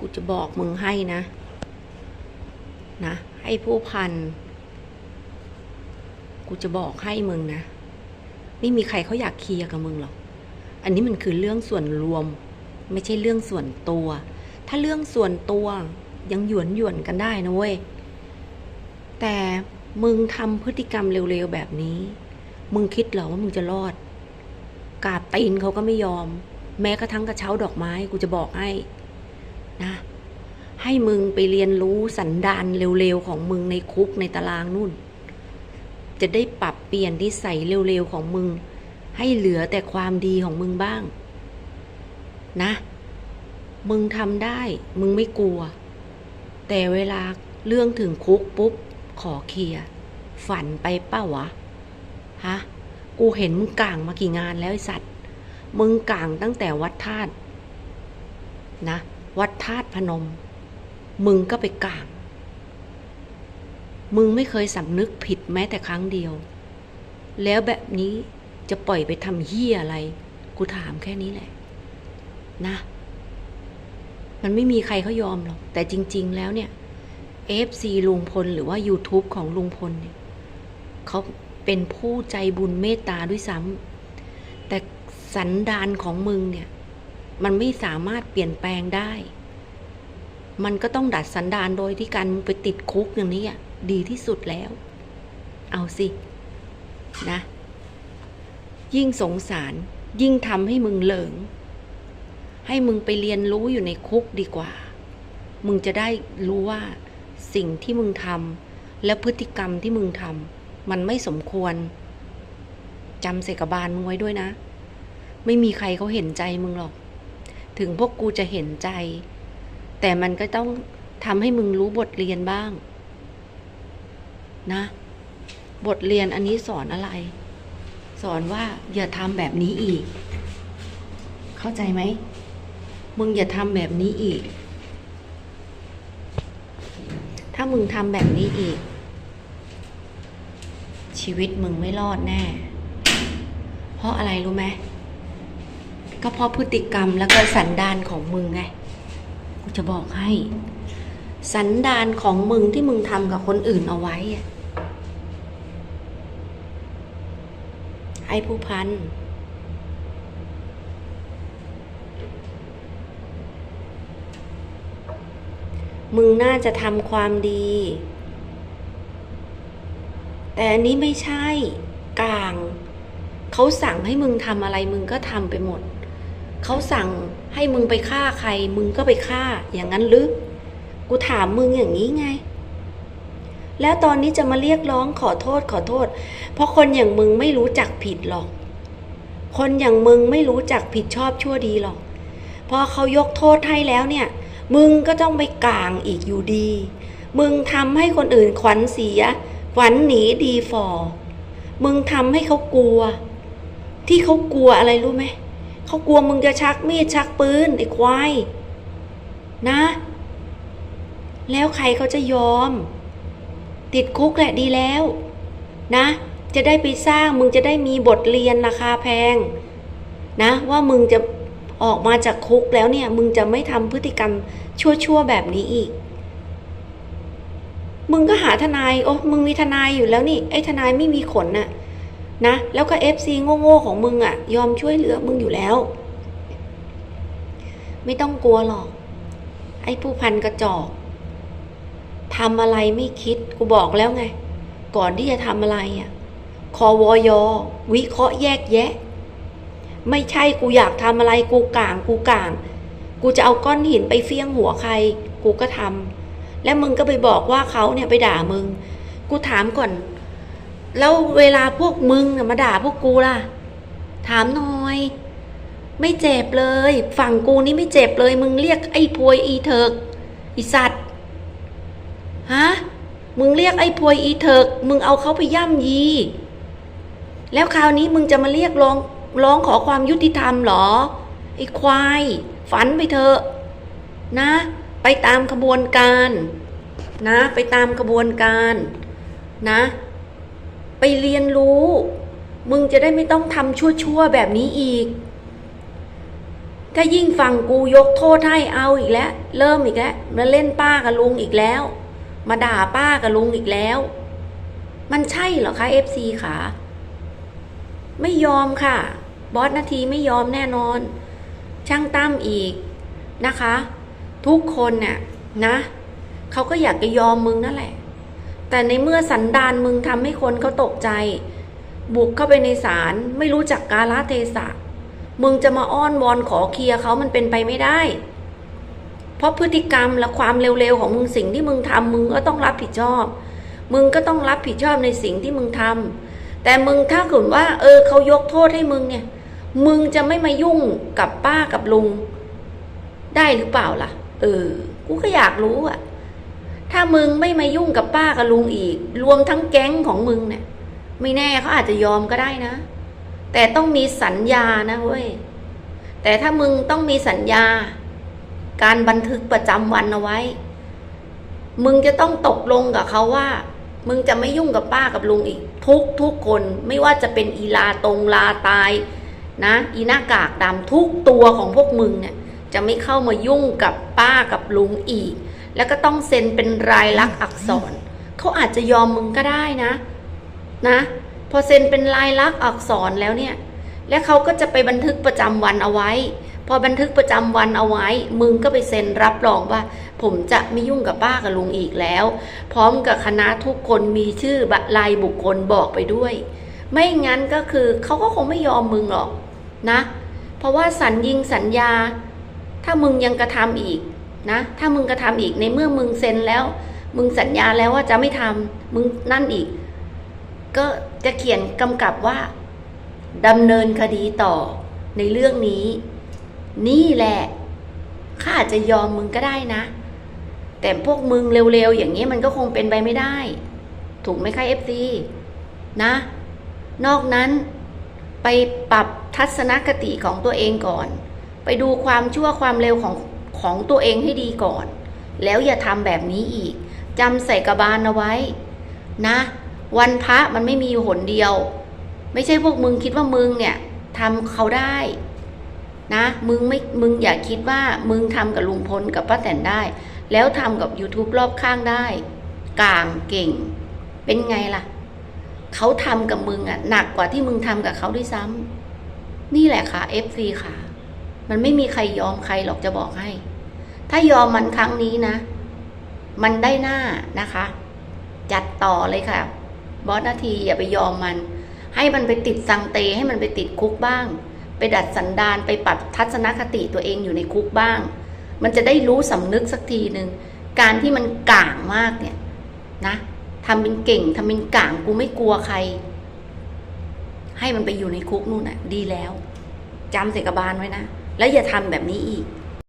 กูจะบอกมึงให้นะ นะ ให้ผู้พัน กูจะบอกให้มึงนะ ไม่มีใครเขาอยากเคลียร์กับมึงหรอก อันนี้มันคือเรื่องส่วนรวม ไม่ใช่เรื่องส่วนตัว ถ้าเรื่องส่วนตัวยังหยวนหยวนกันได้นะเว้ย แต่มึงทำพฤติกรรมเร็วๆแบบนี้ มึงคิดเหรอว่ามึงจะรอด กาบตีนเขาก็ไม่ยอม แม้กระทั่งกระเช้าดอกไม้กูจะบอกให้ นะ ให้มึงไปเรียนรู้สันดานเร็วๆของมึงในคุกในตารางนู่น จะได้ปรับเปลี่ยนนิสัยเร็วๆของมึง ให้เหลือแต่ความดีของมึงบ้าง นะ มึงทำได้ มึงไม่กลัว แต่เวลาเรื่องถึงคุกปุ๊บ ขอเคลียร์ฝันไปเป้าวะฮะกูเห็นมึงกลางมากี่งานแล้วไอสัตว์ มึงกลางตั้งแต่วัดธาตุนะ วัดธาตุพนม มึงก็ไปกางมึงไม่เคยสำนึกผิดแม้แต่ครั้งเดียว แล้วแบบนี้จะปล่อยไปทำเฮี้ยอะไร กูถามแค่นี้แหละ นะ มันไม่มีใครเขายอมหรอก แต่จริง ๆ แล้วเนี่ย FC ลุงพลหรือว่า YouTube ของลุงพลเนี่ยเขาเป็นผู้ใจบุญเมตตาด้วยซ้ำแต่สันดานของมึงเนี่ย มันไม่สามารถเปลี่ยนแปลงได้ มันก็ต้องดัดสันดานโดยที่การไปติดคุกอย่างนี้อะดีที่สุดแล้ว เอาสิ นะ ยิ่งสงสาร ยิ่งทำให้มึงเหลิง ให้มึงไปเรียนรู้อยู่ในคุกดีกว่า มึงจะได้รู้ว่าสิ่งที่มึงทำและพฤติกรรมที่มึงทำมันไม่สมควรจำใส่กบาลมึงไว้ด้วยนะ ไม่มีใครเขาเห็นใจมึงหรอก ถึงพวกกูจะเห็นใจ แต่มันก็ต้องทำให้มึงรู้บทเรียนบ้าง นะ บทเรียนอันนี้สอนอะไร สอนว่าอย่าทำแบบนี้อีก เข้าใจไหม มึงอย่าทำแบบนี้อีก ถ้ามึงทำแบบนี้อีก ชีวิตมึงไม่รอดแน่ เพราะอะไรรู้ไหม ก็เพราะพฤติกรรมแล้วก็สันดานของมึงไง กูจะบอกให้ สันดานของมึงที่มึงทำกับคนอื่นเอาไว้ไอ้ผู้พัน มึงน่าจะทำความดี แต่อันนี้ไม่ใช่กลาง เขาสั่งให้มึงทำอะไรมึงก็ทำไปหมด เขาสั่งให้มึงไปฆ่าใคร มึงก็ไปฆ่าอย่างนั้นหรือกูถามมึงอย่างนี้ไง แล้วตอนนี้จะมาเรียกร้องขอโทษขอโทษ เพราะคนอย่างมึงไม่รู้จักผิดหรอก คนอย่างมึงไม่รู้จักผิดชอบชั่วดีหรอก พอเขายกโทษให้แล้วเนี่ย มึงก็ต้องไปกลางอีกอยู่ดี มึงทำให้คนอื่นขวัญเสียขวัญหนีดีฟอมึงทำให้เขากลัว ที่เขากลัวอะไรรู้ไหมเขากลัวมึงจะชักมีดชักปืนไอ้ควายนะ แล้วใครเขาจะยอม ติดคุกแหละดีแล้ว นะ จะได้ไปสร้างมึงจะได้มีบทเรียนราคาแพง นะ ว่ามึงจะออกมาจากคุกแล้วเนี่ย มึงจะไม่ทำพฤติกรรมชั่วๆแบบนี้อีก มึงก็หาทนาย โอ้มึงมีทนายอยู่แล้วนี่ ไอ้ทนายไม่มีขนน่ะ นะ แล้วก็เอฟซีโง่ๆของมึงอะ่ะ ยอมช่วยเหลือมึงอยู่แล้ว ไม่ต้องกลัวหรอก ไอ้ผู้พันกระจอกทำอะไรไม่คิด กูบอกแล้วไง ก่อนที่จะทำอะไรอะ่ะคอวอยวิเคราะห์แยกแยะ ไม่ใช่กูอยากทำอะไรกูกางกูกาง กูจะเอาก้อนหินไปเฟี้ยงหัวใคร กูก็ทำแล้วมึงก็ไปบอกว่าเขาเนี่ยไปด่ามึง กูถามก่อน แล้วเวลาพวกมึงมาด่าพวกกูล่ะ ถามหน่อย ไม่เจ็บเลย ฝั่งกูนี่ไม่เจ็บเลย มึงเรียกไอ้พวยอีเถิกอีสัตว์ฮะมึงเรียกไอ้พวยอีเถิกมึงเอาเขาไปย่ำยี แล้วคราวนี้มึงจะมาเรียกร้องร้องขอความยุติธรรมเหรอไอ้ควาย ฝันไปเถอะนะ ไปตามขบวนการ นะ ไปตามขบวนการ นะ ไปเรียนรู้ มึงจะได้ไม่ต้องทำชั่วๆแบบนี้อีกก็ยิ่งฟังกูยกโทษให้เอาอีกแล้ว เริ่มอีกแล้วมาเล่นป้ากับลุงอีกแล้ว มาด่าป้ากับลุงอีกแล้ว มันใช่เหรอคะเอฟซีขาไม่ยอมค่ะ บอสนาทีไม่ยอมแน่นอน ช่างตั้มอีกนะคะ ทุกคนเนี่ยนะ เขาก็อยากจะยอมมึงนั่นแหละ แต่ในเมื่อสันดานมึงทำให้คนเขาตกใจ บุกเข้าไปในศาลไม่รู้จักกาลเทศะ มึงจะมาอ้อนวอนขอเคลียร์เขามันเป็นไปไม่ได้ เพราะพฤติกรรมและความเร็วๆของมึงสิ่งที่มึงทำมึงก็ต้องรับผิดชอบ มึงก็ต้องรับผิดชอบในสิ่งที่มึงทำแต่มึงถ้าเกิดว่า เออเขายกโทษให้มึงเนี่ย มึงจะไม่มายุ่งกับป้ากับลุง ได้หรือเปล่าล่ะ เออ กูก็อยากรู้อะ ถ้ามึงไม่มายุ่งกับป้ากับลุงอีก รวมทั้งแก๊งของมึงเนี่ย ไม่แน่เขาอาจจะยอมก็ได้นะ แต่ต้องมีสัญญานะเว้ย แต่ถ้ามึงต้องมีสัญญา การบันทึกประจำวันเอาไว้ มึงจะต้องตกลงกับเขาว่า มึงจะไม่ยุ่งกับป้ากับลุงอีก ทุกทุกคนไม่ว่าจะเป็นอีลาตรงลาตาย นะ อีหน้ากากดำทุกตัวของพวกมึงเนี่ยจะไม่เข้ามายุ่งกับป้ากับลุงอีก แล้วก็ต้องเซ็นเป็นรายลักษณ์อักษร เขาอาจจะยอมมึงก็ได้นะ นะ พอเซ็นเป็นลายลักษณ์อักษรแล้วเนี่ย แล้วเขาก็จะไปบันทึกประจำวันเอาไว้ พอบันทึกประจำวันเอาไว้ มึงก็ไปเซ็นรับรองว่า ผมจะไม่ยุ่งกับป้ากับลุงอีกแล้ว พร้อมกับคณะทุกคนมีชื่อลายบุคคลบอกไปด้วย ไม่งั้นก็คือเขาก็คงไม่ยอมมึงหรอกนะ เพราะว่าสัญญิงสัญญา ถ้ามึงยังกระทำอีก นะ ถ้ามึงกระทำอีกในเมื่อมึงเซ็นแล้ว มึงสัญญาแล้วว่าจะไม่ทำมึงนั่นอีก ก็จะเขียนกำกับว่าดำเนินคดีต่อในเรื่องนี้ นี่แหละข้าจจะยอมมึงก็ได้นะ แต่พวกมึงเร็วๆอย่างนี้มันก็คงเป็นไปไม่ได้ ถูกไหมคะเอฟซีนะ นอกนั้นไปปรับทัศนคติของตัวเองก่อน ไปดูความชั่วความเร็วของ ของตัวเองให้ดีก่อน แล้วอย่าทำแบบนี้อีกจำใส่กระบาลเอาไว้ นะ วันพระมันไม่มีหนเดียว ไม่ใช่พวกมึงคิดว่ามึงเนี่ยทำเขาได้ นะ มึงไม่มึงอย่าคิดว่ามึงทำกับลุงพลกับป้าแตนได้ แล้วทำกับ YouTube รอบข้างได้กลางเก่ง เป็นไงล่ะเขาทำกับมึงอะหนักกว่าที่มึงทำกับเขาด้วยซ้ำนี่แหละค่ะ FC ค่ะ มันไม่มีใครยอมใครหรอกจะบอกให้ ถ้ายอมมันครั้งนี้นะ มันได้หน้านะคะ จัดต่อเลยค่ะ บอสนาทีอย่าไปยอมมัน ให้มันไปติดสังเตให้มันไปติดคุกบ้าง ไปดัดสันดานไปปรับทัศนคติตัวเองอยู่ในคุกบ้าง มันจะได้รู้สำนึกสักทีหนึ่งการที่มันก่างมากเนี่ยนะทำเป็นเก่งทำเป็นก่างกูไม่กลัวใคร ให้มันไปอยู่ในคุกนู่นน่ะ ดีแล้วจำใส่กบาลไว้นะ แล้วอย่าทำแบบนี้อีก